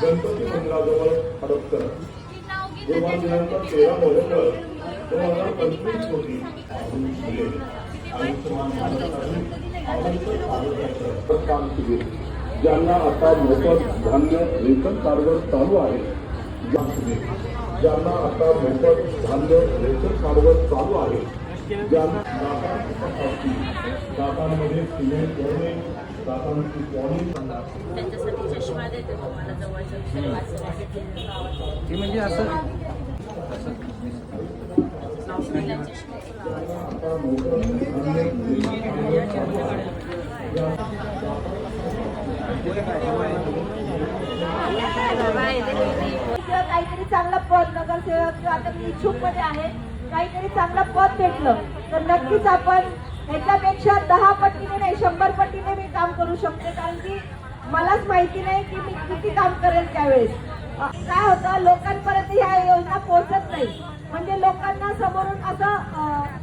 गणपती मंदिराजवळ हडपसर जेव्हा दिनांक तेरा नोव्हेंबर दोन हजार पंचवीस रोजी काम केलेले शिबिर ज्यांना आता मोफत धान्य रेशन कार्डवर चालू आहे ज्यांना आता मोफत धान्य रेशन कार्डवर चालू आहे ज्यांना दातांमध्ये सिमेंट भरणे त्यांच्यासाठी चष्मा देते तुम्हाला जवळच्या विषय वाचण्यासाठी. ते म्हणजे असं काहीतरी चांगलं पद नगरसेवक किंवा आता मी इच्छुकमध्ये आहे काहीतरी चांगलं पद भेटलं तर नक्कीच आपण याच्यापेक्षा दहा पटीने नाही शंभर पटीने मी काम करू शकते कारण की मलाच माहिती नाही की मी किती काम करेल त्यावेळेस. काय होतं लोकांपर्यंत ह्या योजना पोहोचत नाही. म्हणजे लोकांना समोरून असं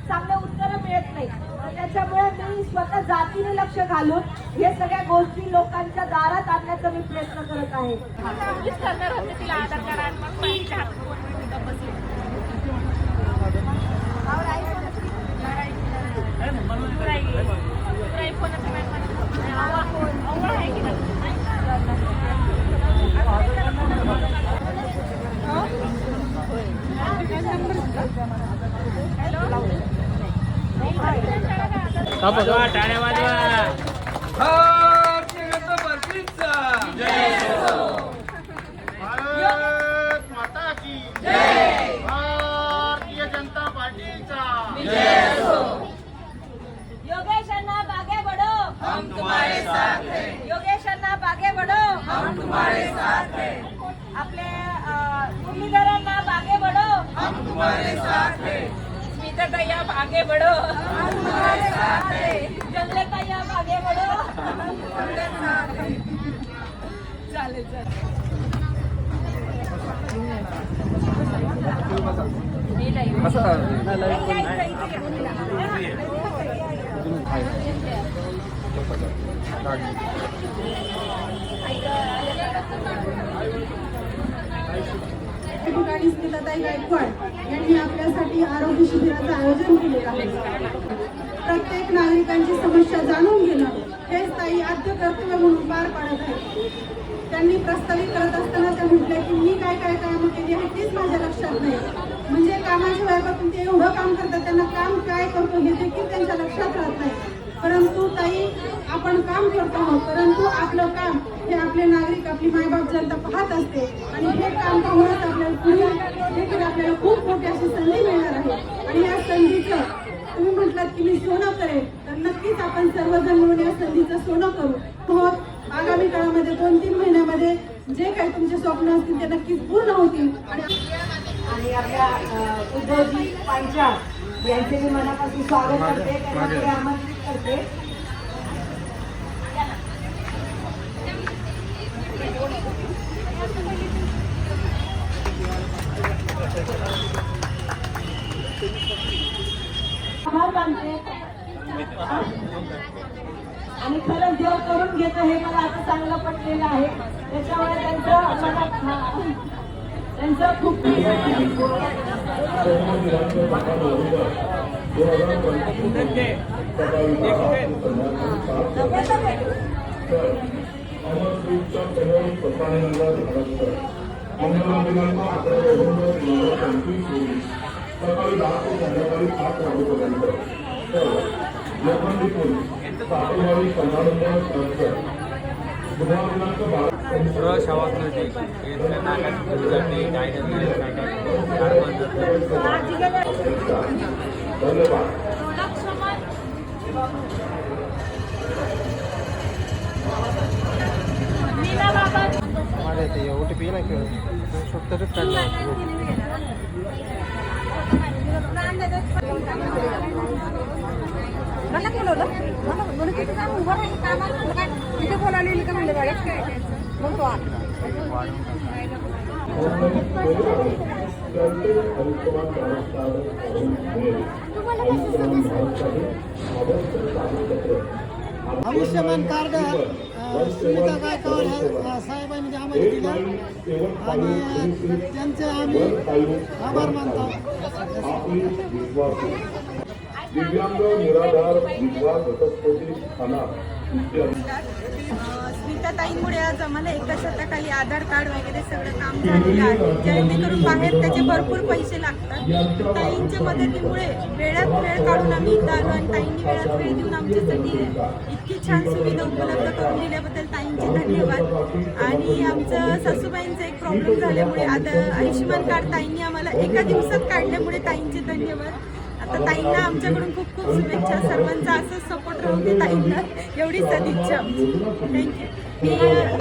चांगलं उत्तर मिळत नाही. त्याच्यामुळे मी स्वतः जातीने लक्ष घालून हे सगळ्या गोष्टी लोकांच्या दारात आणण्याचा मी प्रयत्न करत आहे नोटीस करणार होते तिला आधार कार्ड आणि मग बहिणीच्या हातात फोनमध्ये गप्प बसली. कुत्रा आहे. कुत्रा आहे, फोनाची बॅगमध्ये. अव्वा, अव्वा आहे की नाही? भारत माता की भारतीय जनता पार्टीचा. योगेश अन्ना बागे बढ़ो हम तुम्हारे साथ हैं. योगेश अन्ना बागे बढ़ो हम तुम्हारे साथ हैं. आपले अं, मुरलीधरांना बागे बढ़ो हम तुम्हारे साथ जनता स्मिता आप आगे बढ़ो हम तुम्हारे आगे बढ़ो चालेल. चालेल ठिकाणी गायकवाड यांनी आपल्यासाठी आरोग्य शिबिराचं आयोजन केलेलं आहे. प्रत्येक नागरिकांची समस्या जाणून घेणं हेच ताई आद्य कर्तव्य म्हणून पार पाडत आहे. त्यांनी प्रस्तावित करत असताना त्या म्हटल्या की मी काय काय कामं केली आहे तेच माझ्या लक्षात नाही. म्हणजे कामाच्या वयापासून ते एवढं काम करतात त्यांना काम काय करतो हे देखील त्यांच्या लक्षात राहत नाही. परंतु ताई आपण काम करतो आहोत परंतु आपलं काम हे आपले नागरिक आपली मायबाप जनता पाहत असते. आणि हे काम पाहूनच आपल्याला पुढे देखील आपल्याला खूप मोठी अशी संधी मिळणार आहे आणि या संधीचं तुम्ही म्हटलात की मी सोनं करेन तर नक्कीच आपण सर्वजण मिळून या संधीचं सोनं करू. हो आगामी काळामध्ये दोन तीन महिन्यामध्ये जे काही तुमचे स्वप्न असतील ते नक्कीच पूर्ण होतील. आणि आणि आपल्या उद्धवजी पांचाळ यांचे मी मनापासून स्वागत करते. होते आणि खरंच देव करून घेतो हे मला आता चांगलं पटलेलं आहे त्याच्यामुळे त्यांचं त्यांचं खूप प्रिय दिनांक दहा नोव्हेंबर दोन हजार पंचवीस सकाळी दहा ते संध्याकाळी सात वाजता तर अमरस्वीटच्या समोर स्वतःनगर हडपसर मंगळवार दिनांक अकरा नोव्हेंबर दोन हजार पंचवीस रोजी सकाळी दहा ते संध्याकाळी सात वाजेपर्यंत तर लोखंडीतून सातेवाडी कन्नाडंबर हडपसर बुधवार दिनांक बारा सर्व शावासाठी इथल्या नागासाठी काय काय धन्यवाद मीना बाबा माझ्या ते ओ टी पी ना किंवा सत्तरच मला बोलवलं मला बोलू किती काम उभं राहिलं कामाला काय तिथे बोलावलेली का म्हणलं बाळेच काय मग तो आला आयुष्यमान आयुष्यमान कार्ड सुनीता गायकवाड ह्या साहेबांनी आम्हाला मध्ये एक दिला आणि त्यांचे आम्ही आभार मानतो. दिव्यांग निराधार विधवा घटस्फोटी इत्यादी स्मिताताईंमुळे आज आम्हाला एका शतकाली आधार कार्ड वगैरे सगळं काम झालेलं आहे. जेणेकरून बाहेर त्याचे भरपूर पैसे लागतात. ताईंच्या मदतीमुळे वेळात वेळ काढून आम्ही इथं आलो आणि ताईंनी वेळात वेळ देऊन आमच्यासाठी इतकी छान सुविधा उपलब्ध करून दिल्याबद्दल ताईंचे धन्यवाद. आणि आमचं सासूबाईंचा एक प्रॉब्लेम झाल्यामुळे आता आयुष्यमान कार्ड ताईंनी आम्हाला एका दिवसात काढल्यामुळे ताईंचे धन्यवाद. आता ताईंना आमच्याकडून खूप खूप शुभेच्छा. सर्वांचा असंच सपोर्ट राहू दे ताईंना. एवढी सदिच्छा थँक्यू मी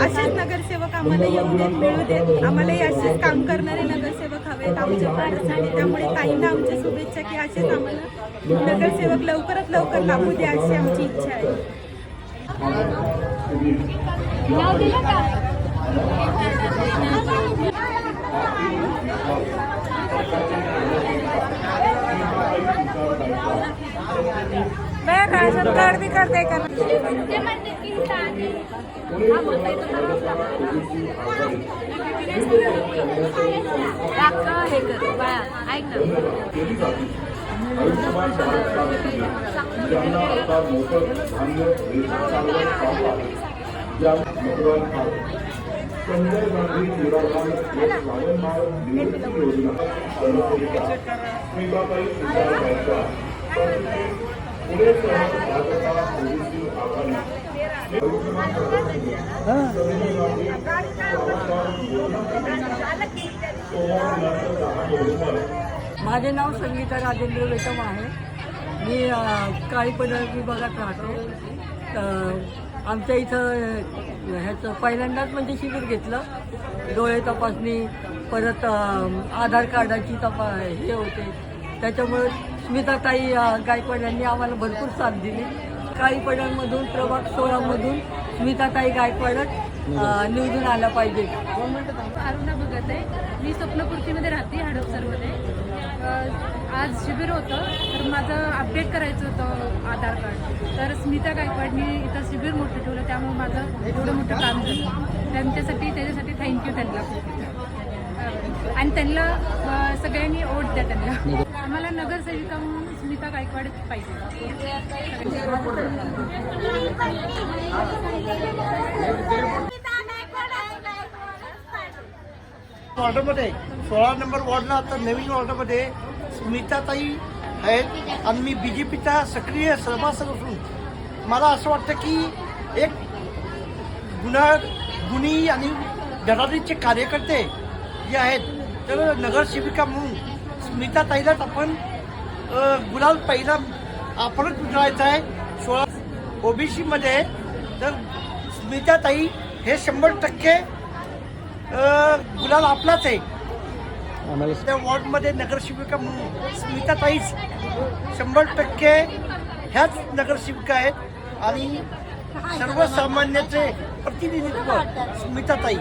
असेच नगरसेवक आम्हाला येऊ देत मिळू देत. आम्हालाही असेच काम करणारे नगरसेवक हवेत आमच्या वार्डासाठी त्यामुळे ताईंना आमच्या शुभेच्छा की असेच आम्हाला नगरसेवक लवकरात लवकर लाभू द्या अशी आमची इच्छा आहे नाव दिलं का मैं राशन कार्ड भी कर देकर। हे कर बाळा ऐक ना ज्यांना आता मोफत धान्य संजय गांधी निराधार एक निवृत्ती योजना माझे नाव संगीता राजेंद्र वेतम आहे. मी अ, काळीपदर विभागात राहते. आमच्या इथं ह्याचं पहिल्यांदाच म्हणजे शिबिर घेतलं. डोळे तपासणी परत आधार कार्डाची तपा हे होते. त्याच्यामुळे स्मिताताई गायकवाड यांनी आम्हाला भरपूर साथ दिली. काळीपदरमधून प्रभाग सोळामधून स्मिताताई गायकवाडच निवडून आल्या पाहिजे. अरुणा भगत आहे. मी स्वप्नपूर्तीमध्ये राहते हडपसरमध्ये आज शिबिर होतं तर माझं अपडेट करायचं होतं आधार कार्ड. तर स्मिता गायकवाडनी इथं शिबिर मोठं ठेवलं त्यामुळे माझं एवढं मोठं काम झालं. त्यांच्यासाठी त्याच्यासाठी थँक्यू त्यांना. आणि त्यांना सगळ्यांनी ओट द्या त्यांना. आम्हाला नगरसेविका म्हणून स्मिता गायकवाड पाहिजे. वॉर्डमध्ये सोळा नंबर वॉर्डला आता नवीन वॉर्डमध्ये स्मिताताई आहेत आणि मी बी जे पीचा सक्रिय सभासद असून मला असं वाटतं की एक गुन्हा गुणी आणि धडाडीचे कार्यकर्ते जे आहेत तर नगरसेविका म्हणून स्मिताताईलाच आपण अ, गुलाल पहिला आपणच उजळायचा आहे. सोळा ओबीसीमध्ये तर स्मिताताई हे शंभर टक्के गुलाल आपलाच आहे. त्या वॉर्डमध्ये नगरसेविका म्हणून स्मिताताईच शंभर टक्के ह्याच नगरसेविका आहेत. आणि सर्वसामान्याचे प्रतिनिधित्व स्मिताताई